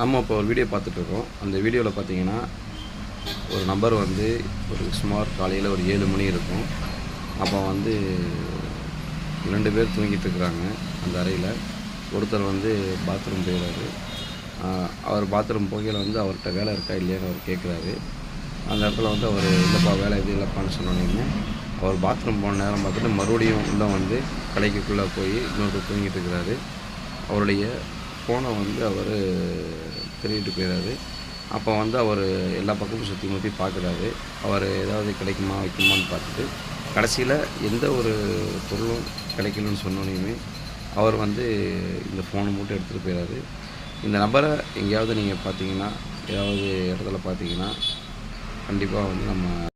நம்ம இப்போ ஒரு வீடியோ பார்த்துட்ருக்கோம். அந்த வீடியோவில் பார்த்தீங்கன்னா ஒரு நம்பர் வந்து ஒரு சுமார் காலையில் ஒரு ஏழு மணி இருக்கும். அப்போ வந்து ரெண்டு பேர் தூங்கிட்டு இருக்கிறாங்க அந்த அறையில். ஒருத்தர் வந்து பாத்ரூம் போயிடுறாரு அவர் பாத்ரூம் போகையில் வந்து அவர்கிட்ட வேலை இருக்கா இல்லையான்னு அவர் கேட்குறாரு அந்த இடத்துல வந்து அவர் இல்லைப்பா வேலை எதுவும் இல்லைப்பான்னு சொன்னோன்னே அவர் பாத்ரூம் போன நேரம் பார்த்துட்டு மறுபடியும் உள்ளே வந்து கடைக்குள்ளே போய் இன்னொருத்தர் தூங்கிட்டு இருக்கிறாரு அவருடைய ஃபோனை வந்து அவர் திருடிட்டு போயிடுறாரு அப்போ வந்து அவர் எல்லா பக்கமும் சுற்றி முற்றி பார்க்குறாரு அவர் ஏதாவது கிடைக்குமா வைக்குமான்னு பார்த்துட்டு கடைசியில் எந்த ஒரு பொருளும் கிடைக்கலன்னு சொன்னோனையுமே அவர் வந்து இந்த ஃபோனை மட்டும் எடுத்துகிட்டு போயிடாரு இந்த நபரை எங்கேயாவது நீங்கள் பார்த்தீங்கன்னா ஏதாவது இடத்துல பார்த்தீங்கன்னா கண்டிப்பாக வந்து நம்ம